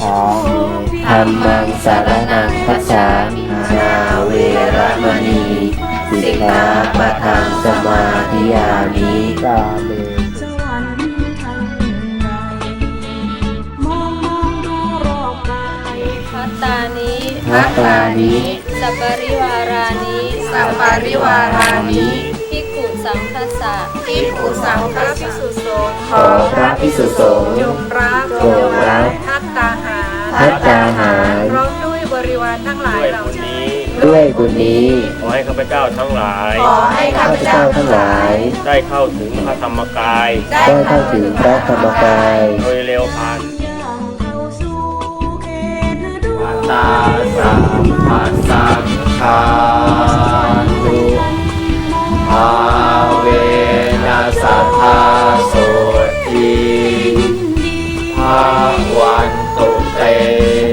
ชามิธรรมังสารนังคัจฉามินาเวรมณีสิกขาปะทังสมาธิยามิกาเมพัตตานิพัตตานิสัปริวารานิสัปริวารานิภิกขุสังคสะภิกขุสังฆสงฆ์ขอพระพิสุสงฆ์จงรักจงรักทัตตา พัตตาหารพร้อมด้วยบริวารทั้งหลายด้วยเหล่าบุนี้นี้ ด้วยบุญนี้ ขอให้ข้าพเจ้าทั้งหลาย ขอให้ข้าข้าพเจ้าทั้งหลาย ได้เข้าถึงพระธรรมกาย ได้เข้าถึงพระธรรมกาย โดยเร็วพันย่างเข้าสู่เขตาสัมผัสสังคานุภาเวนัสสัทธาโสทีภาวัน ตุ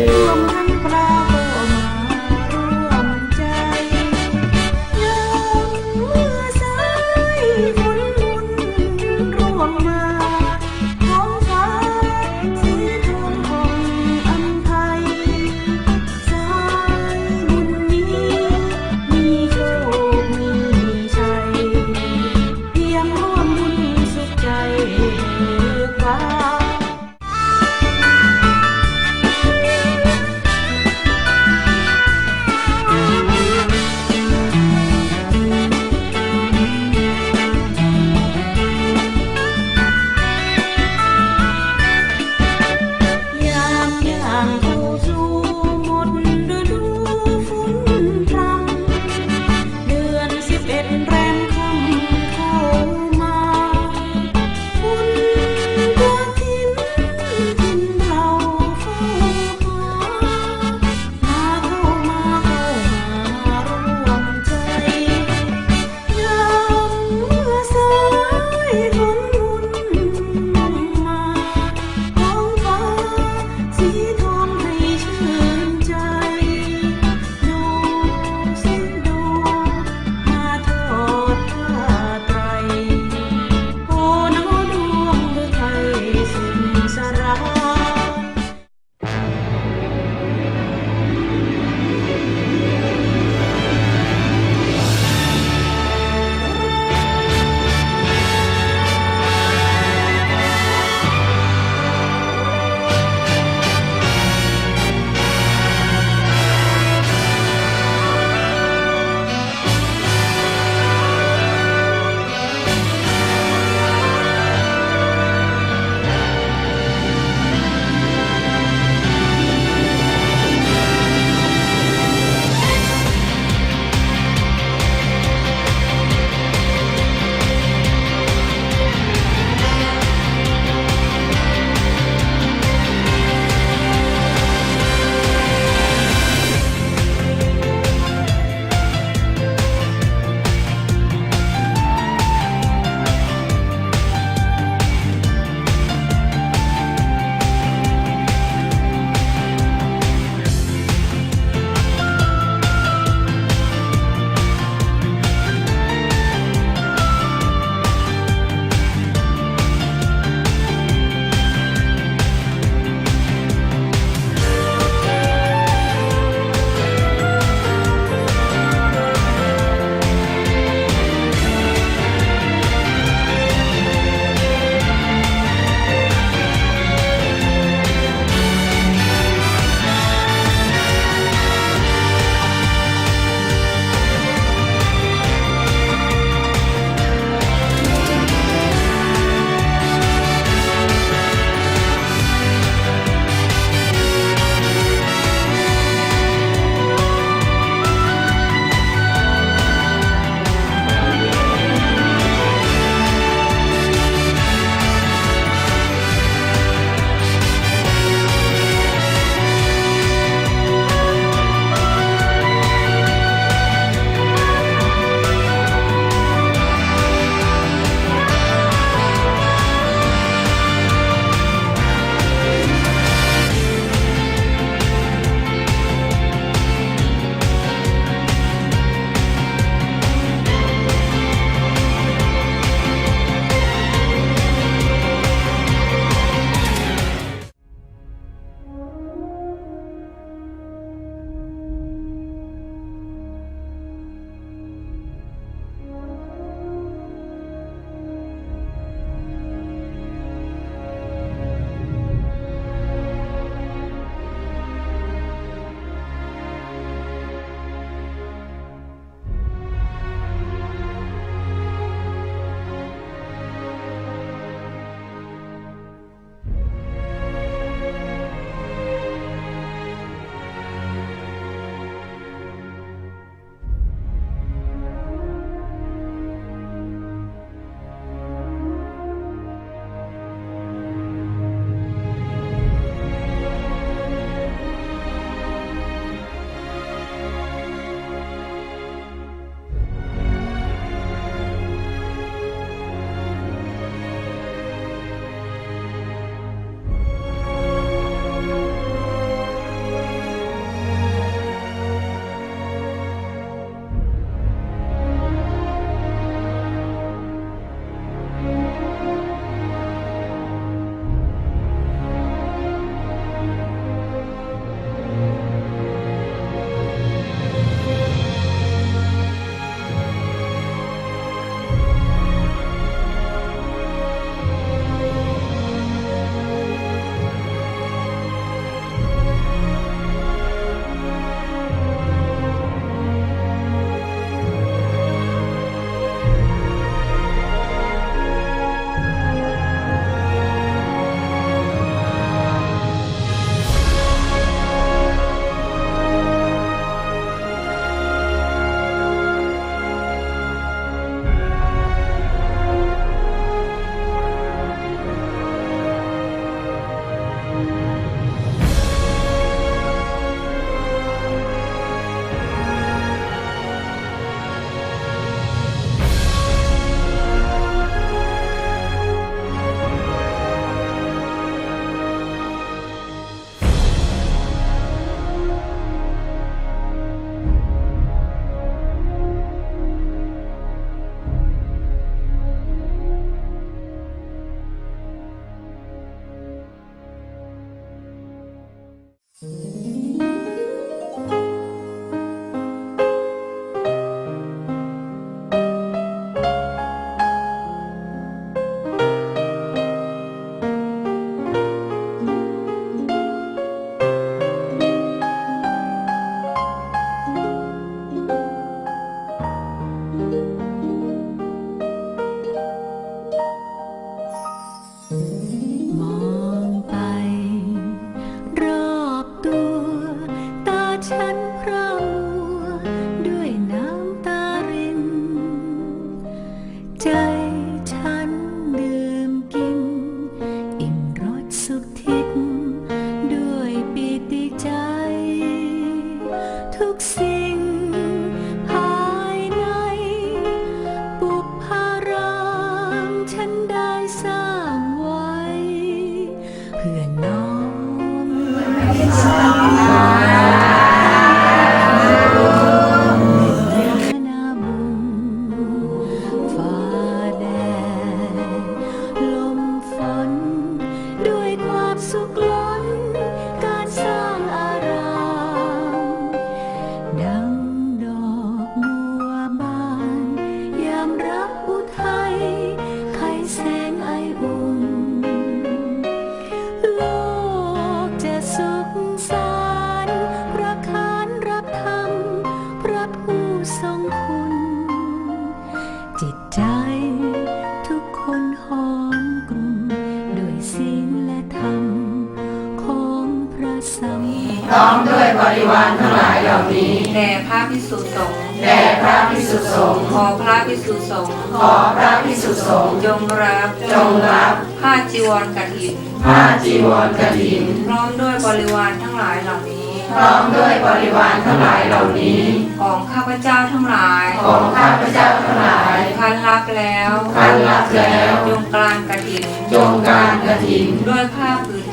พร้อมด้วยบริวารทั้งหลายเหล่านี้แด่พระพิสุสงฆ์แด่พระพิสุสงฆ์ขอพระพิสุสงฆ์ขอพระพิสุสงฆ์จงรับจงรับผ้าจีวรกฐินผ้าจีวรกฐิน พร้อมด้วยบริวารทั้งหลายเหล่านี้ พร้อมด้วยบริวารทั้งหลายเหล่านี้ ของข้าพเจ้าทั้งหลาย ของข้าพเจ้าทั้งหลายคันรับแล้วคันรับแล้วจงกลานกฐินจงการกฐินด้วยผ้าผืนนี้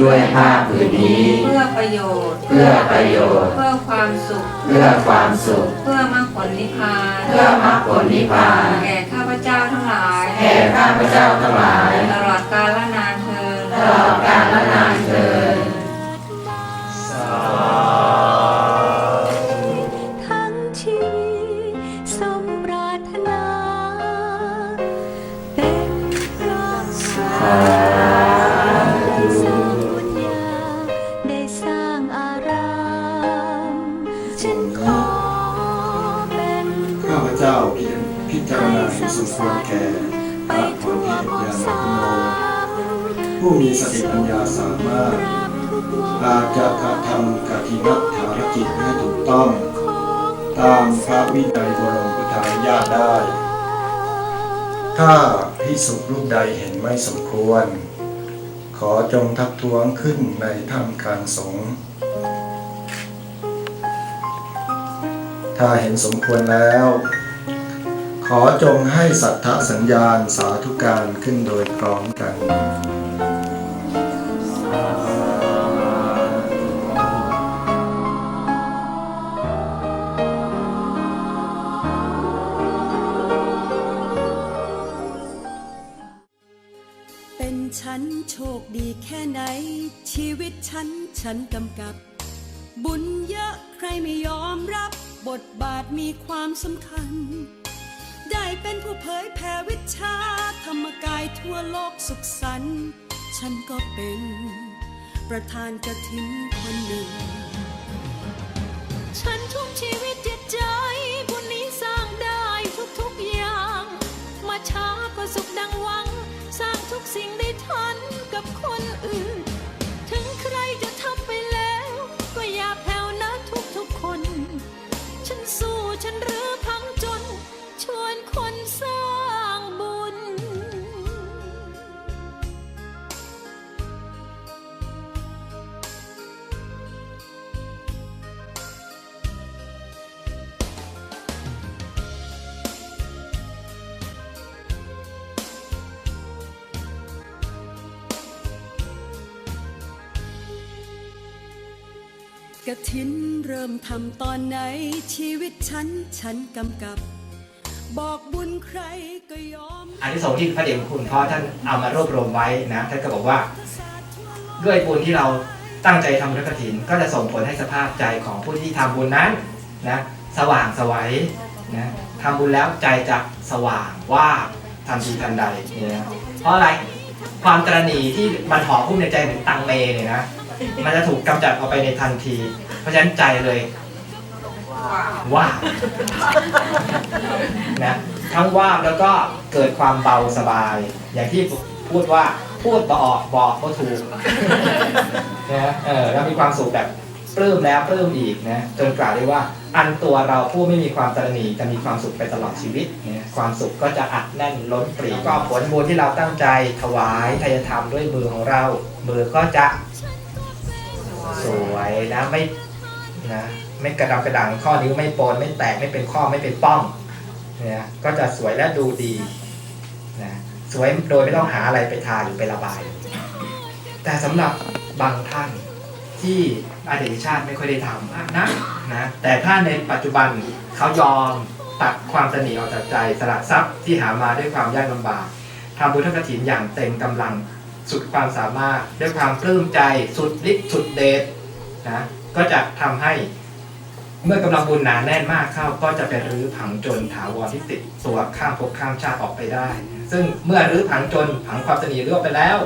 ด้วยผ้าผืนนี้ เพื่อประโยชน์ เพื่อประโยชน์ เพื่อความสุข เพื่อความสุข เพื่อมรรคผลนิพพานเพื่อมรรคผลนิพพานแก่ข้าพเจ้าทั้งหลายแก่ข้าพเจ้าทั้งหลาย ตลอดกาลนานเทอญตลอดกาลนานเทิน แก่พระพทั่รวเทพหมยาดนสาคุโนผู้มีสติปัญญาสามารถอาจจะกระทำกฐินภารกิจให้ถูกต้อง ตามพระวินัยบรมพุทธาญาตได้ ถ้าพิสุรูปใดเห็นไม่สมควร ขอจงทักท้วงขึ้นในถ้ำกางสงฆ์ถ้าเห็นสมควรแล้ว ขอจงให้สัทธสัญญาณสาธุการขึ้นโดยพร้อมกันเป็นฉันโชคดีแค่ไหน ชีวิตฉันฉันกำกับ บุญเยอะใครไม่ยอมรับ บทบาทมีความสำคัญ เป็นผู้เผยแผ่วิชาธรรมกายทั่วโลกสุขสันต์ฉันก็เป็น ประธานกระถินคนหนึ่ง ฉันทุ่มชีวิตจิตใจบุญนี้สร้างได้ทุกๆอย่าง มาช้าก็สุขดังหวัง สร้างทุกสิ่งได้ทันกับคนอื่น ระถินเริ่มทำตอนไหนชีวิตฉัน ฉันกำกับ บอกบุญใครก็ยอม อันที่สองที่พระเดชพระคุณพ่อท่านเอามารวบรวมไว้นะท่านก็บอกว่า ด้วยบุญที่เราตั้งใจทำบุญกฐินก็จะส่งผลให้สภาพใจของผู้ที่ทำบุญนั้นนะสว่างสวัยนะทำบุญแล้วใจจะสว่างว่าทันทีทันใดเนี่ยเพราะอะไรความตรณีที่มันห่อหุ้มในใจเหมือนตังเมเนี่ยนะ มันจะถูกกำจัดออกไปในทันที เพราะฉะนั้นใจเลยว่าบนะทั้งว่างแล้วก็เกิดความเบาสบาย อย่างที่พูดว่าพูดบออกบอกก็ถูกนะเออแล้วมีความสุขแบบปลื้มแล้วปลื้มอีกนะจนกล่าวได้ว่า อันตัวเราผู้ไม่มีความตระหนี่จะมีความสุขไปตลอดชีวิตนะความสุขก็จะอัดแน่นล้นปรีก็ผลบุญที่เราตั้งใจถวายทายธรรมด้วยมือของเรา มือก็จะ สวยนะไม่นะไม่กระดำกระดังข้อนิ้วไม่โปนไม่แตกไม่เป็นข้อไม่เป็นป้องเนี่ยก็จะสวยและดูดีนะสวยโดยไม่ต้องหาอะไรไปทาหรือไประบาย แต่สำหรับบางท่านที่อดีตชาติไม่ค่อยได้ทำมากนะนะแต่ถ้าในปัจจุบันเขายอมตัดความตระหนี่ออกจากใจสละทรัพย์ที่หามาด้วยความยากลำบากทำบุญทกฐินอย่างเต็มกำลัง สุดความสามารถด้วยความปลื้มใจสุดฤทธิ์สุดเดชนะก็จะทำให้เมื่อกำลังบุญหนาแน่นมากเข้าก็จะไปรื้อผังจนถาวรที่ติดตัวข้ามภพข้ามชาติออกไปได้ ซึ่งเมื่อรื้อผังจนผังความตนีเลือกไปแล้ว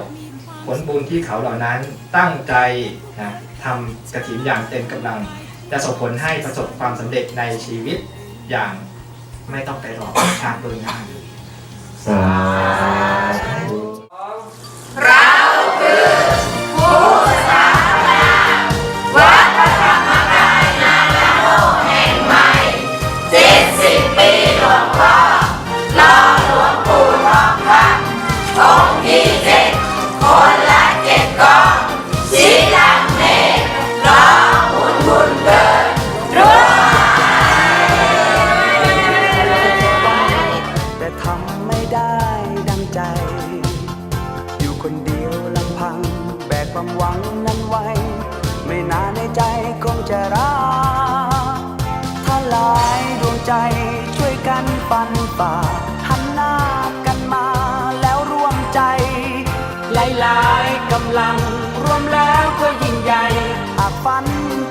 ผลบุญที่เขาเหล่านั้นตั้งใจนะทำกระถิ่นอย่างเต็มกำลัง จะส่งผลให้ประสบความสำเร็จในชีวิตอย่างไม่ต้องไปรอชาติเบื้องหน้าสาธุ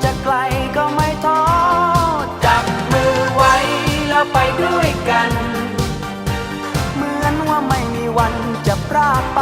จะไกลก็ไม่ท้อจับมือไว้แล้วไปด้วยกัน เหมือนว่าไม่มีวันจะพรากไป